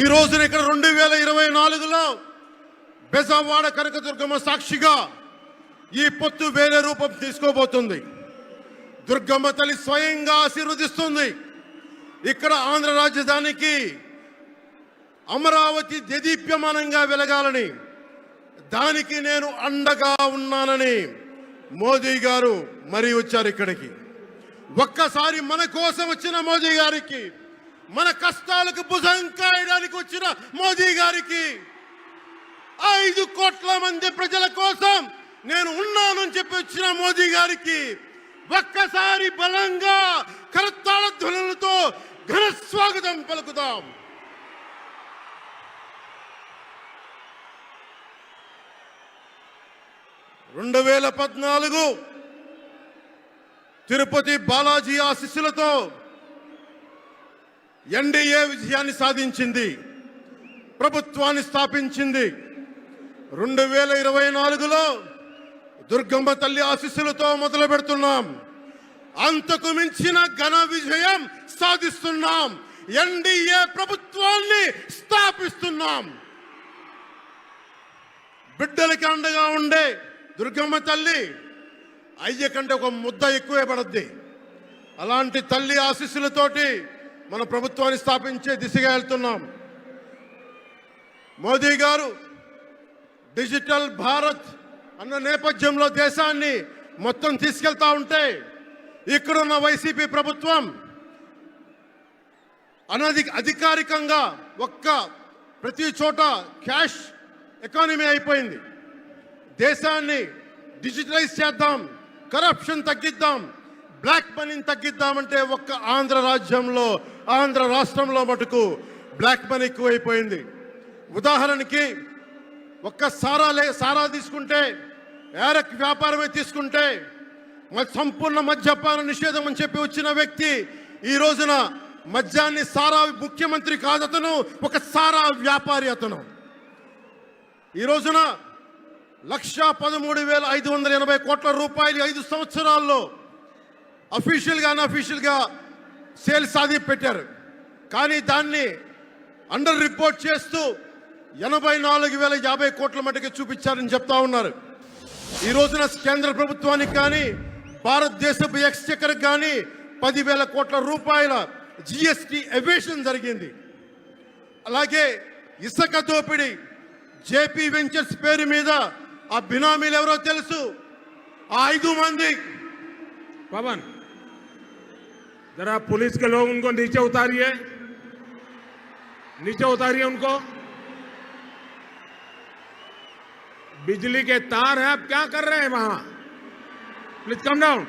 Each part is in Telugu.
ఈ రోజున ఇక్కడ రెండు వేల ఇరవై నాలుగులో బెజవాడ కనకదుర్గమ్మ సాక్షిగా ఈ పొత్తు వేరే రూపం తీసుకోబోతుంది. దుర్గమ్మ తల్లి స్వయంగా ఆశీర్వదిస్తుంది. ఇక్కడ ఆంధ్ర రాజధానికి అమరావతి దేదీప్యమానంగా వెలగాలని దానికి నేను అండగా ఉన్నానని మోదీ గారు మరీ వచ్చారు ఇక్కడికి. ఒక్కసారి మన కోసం వచ్చిన మోదీ గారికి మన కష్టాలకు భుజం కాయడానికి వచ్చిన మోదీ గారికి ఐదు కోట్ల మంది ప్రజల కోసం నేను ఉన్నానని చెప్పి వచ్చిన మోదీ గారికి ఒక్కసారి బలంగా కరతాళ ధ్వనులతో ఘన స్వాగతం పలుకుదాం. రెండు వేల పద్నాలుగు తిరుపతి బాలాజీ ఆశీస్సులతో ఎన్డీఏ విజయాన్ని సాధించింది. ప్రభుత్వాన్ని స్థాపించింది. రెండు వేల ఇరవై నాలుగులో దుర్గమ్మ తల్లి ఆశీస్సులతో మొదలు పెడుతున్నాం. అంతకు మించిన ఘన విజయం సాధిస్తున్నాం. ఎన్డీఏ ప్రభుత్వాన్ని స్థాపిస్తున్నాం. బిడ్డలకి అండగా ఉండే దుర్గమ్మ తల్లి అయ్య కంటే ఒక ముద్ద ఎక్కువే పడద్ది. అలాంటి తల్లి ఆశీస్సులతోటి మన ప్రభుత్వాన్ని స్థాపించే దిశగా వెళ్తున్నాం. మోదీ గారు డిజిటల్ భారత్ అన్న నేపథ్యంలో దేశాన్ని మొత్తం తీసుకెళ్తా ఉంటే ఇక్కడున్న వైసీపీ ప్రభుత్వం అనధి అధికారికంగా ఒక్క ప్రతి చోట క్యాష్ ఎకానమీ అయిపోయింది. దేశాన్ని డిజిటలైజ్ చేద్దాం కరప్షన్ తగ్గిద్దాం బ్లాక్ మనీని తగ్గిద్దామంటే ఒక్క ఆంధ్ర రాజ్యంలో ఆంధ్ర రాష్ట్రంలో మటుకు బ్లాక్ మనీ ఎక్కువైపోయింది. ఉదాహరణకి ఒక్క సారా లే సారా తీసుకుంటే ఏరక్ వ్యాపారమే తీసుకుంటే సంపూర్ణ మద్యపాన నిషేధం అని చెప్పి వచ్చిన వ్యక్తి ఈ రోజున మద్యాన్ని సారా ముఖ్యమంత్రి కాదు అతను ఒక సారా వ్యాపారి అతను. ఈ రోజున లక్ష పదమూడు వేల ఐదు వందల ఎనభై కోట్ల రూపాయలు ఐదు సంవత్సరాల్లో అఫీషియల్గా అన్అఫీషియల్గా సేల్ సాధి పెట్టారు. కానీ దాన్ని అండర్ రిపోర్ట్ చేస్తూ ఎనభై నాలుగు వేల యాభై కోట్ల మటుకు చూపించారని చెప్తా ఉన్నారు. ఈ రోజున కేంద్ర ప్రభుత్వానికి కానీ భారతదేశపు ఎక్స్చెక్కర్కి కానీ పదివేల కోట్ల రూపాయల జిఎస్టి ఎవేషన్ జరిగింది. అలాగే ఇసుక దోపిడీ జేపీ వెంచర్స్ పేరు మీద ఆ బినామీలు ఎవరో తెలుసు? ఆ ఐదు మంది. పవన్. जरा पुलिस के लोग उनको नीचे उतारिए। नीचे उतारिए उनको। बिजली के तार हैं आप क्या कर रहे हैं वहाँ? प्लीज़ कम डाउन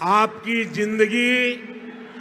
आपकी ज़िंदगी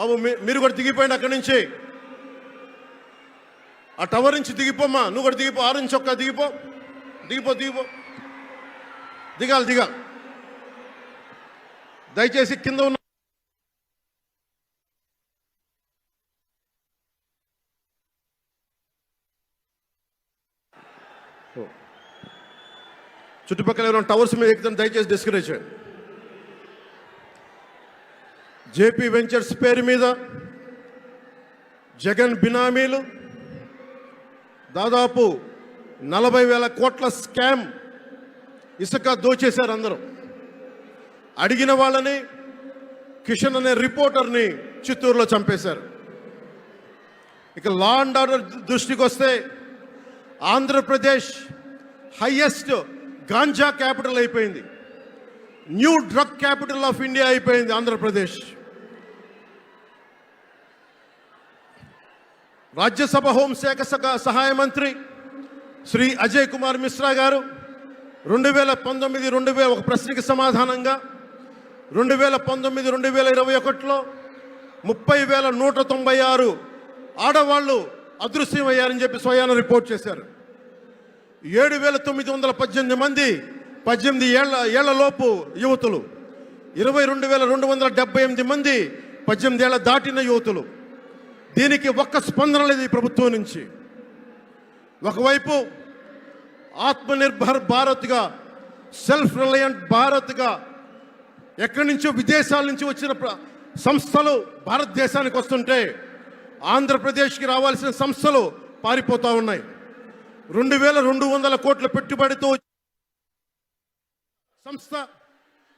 బాబు మీ- మీరు కూడా దిగిపోయింది అక్కడి నుంచి. ఆ టవర్ నుంచి దిగిపోమ్మా నువ్వు కూడా దిగిపో ఆరు నుంచి ఒక్క దిగిపో. దిగిపో దిగిపో. దిగాలి దిగాలి. దయచేసి కింద ఉన్న చుట్టుపక్కల ఎవరైనా టవర్స్ మీద ఎక్కుతాను దయచేసి డిస్కరేజ్ చేయండి. జేపీ వెంచర్స్ పేరు మీద జగన్ బినామీలు దాదాపు నలభై వేల కోట్ల స్కామ్ ఇసుక దోచేశారు అందరూ. అడిగిన వాళ్ళని కిషన్ అనే రిపోర్టర్ని చిత్తూరులో చంపేశారు. ఇక లా అండ్ ఆర్డర్ దృష్టికి వస్తే ఆంధ్రప్రదేశ్ హయ్యెస్ట్ గాంజా క్యాపిటల్ అయిపోయింది. New drug capital of India అయిపోయింది ఆంధ్రప్రదేశ్. రాజ్యసభ హోంశాఖ సహ- సహాయ మంత్రి శ్రీ అజయ్ కుమార్ మిశ్రా గారు రెండు వేల పంతొమ్మిది రెండు వేల ఒక ప్రశ్నకి సమాధానంగా రెండు వేల పంతొమ్మిది రెండు వేల ఇరవై ఒకటిలో ముప్పై వేల నూట తొంభై ఆరు ఆడవాళ్ళు అదృశ్యమయ్యారని చెప్పి స్వయాన రిపోర్ట్ చేశారు. ఏడు వేల తొమ్మిది వందల పద్దెనిమిది మంది పద్దెనిమిది ఏళ్ళ ఏళ్ళలోపు యువతులు. ఇరవై రెండు వేల రెండు వందల డెబ్బై ఎనిమిది మంది పద్దెనిమిది ఏళ్ళ దాటిన యువతులు. దీనికి ఒక్క స్పందన లేదు ఈ ప్రభుత్వం నుంచి. ఒకవైపు ఆత్మనిర్భర్ భారత్గా సెల్ఫ్ రిలయంట్ భారత్గా ఎక్కడి నుంచో విదేశాల నుంచి వచ్చిన ప్ర- సంస్థలు భారతదేశానికి వస్తుంటే ఆంధ్రప్రదేశ్కి రావాల్సిన సంస్థలు పారిపోతూ ఉన్నాయి. రెండు వేల రెండు వందల కోట్ల పెట్టుబడితో సంస్థ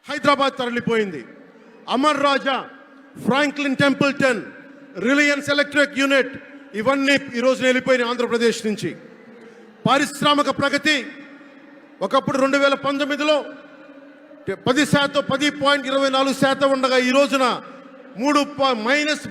Hyderabad తరలిపోయింది. Amara Raja Franklin Templeton Reliance electric unit ఇవన్నీ ఈరోజు వెళ్ళిపోయినాయి ఆంధ్రప్రదేశ్ నుంచి. పారిశ్రామిక ప్రగతి ఒకప్పుడు రెండు వేల పంతొమ్మిదిలో పది శాతం పది పాయింట్ ఇరవై నాలుగు శాతం ఉండగా ఈ రోజున మూడు పా- మైనస్